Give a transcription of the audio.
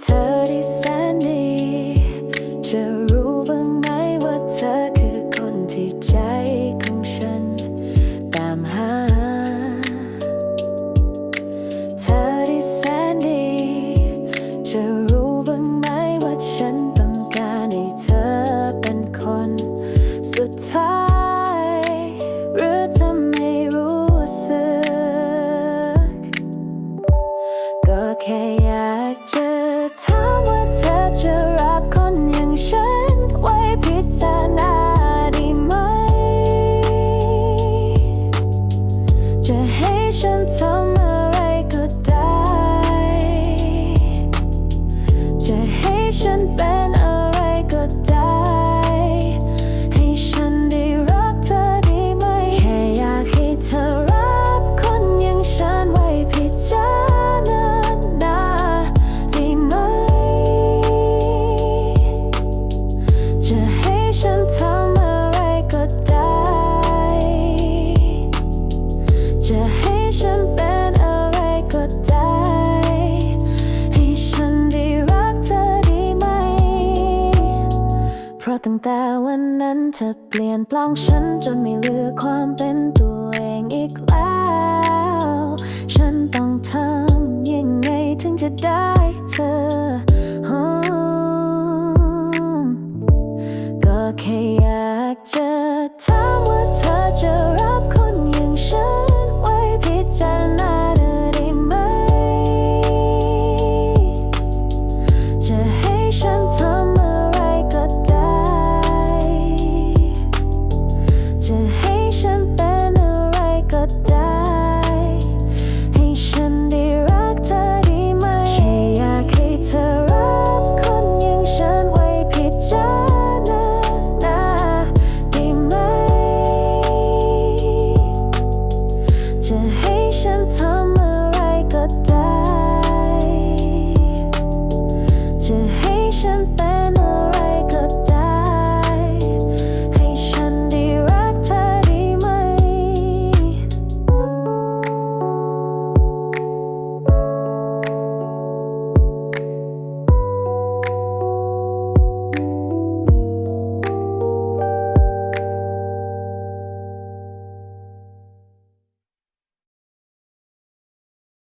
เธอที่แสนดีจะรู้บ้างไหมว่าเธอคือคนที่ใจของฉันตามหา ฉันทำอะไรก็ได้ จะให้ฉันเป็นอะไรก็ได้ ให้ฉันได้รักเธอได้ไหม เพราะตั้งแต่วันนั้นเธอเปลี่ยนแปลงฉันจนไม่เหลือความเป็นตัวเองอีกแล้ว จะให้ฉันทำอะไรก็ได้ จะให้ฉัน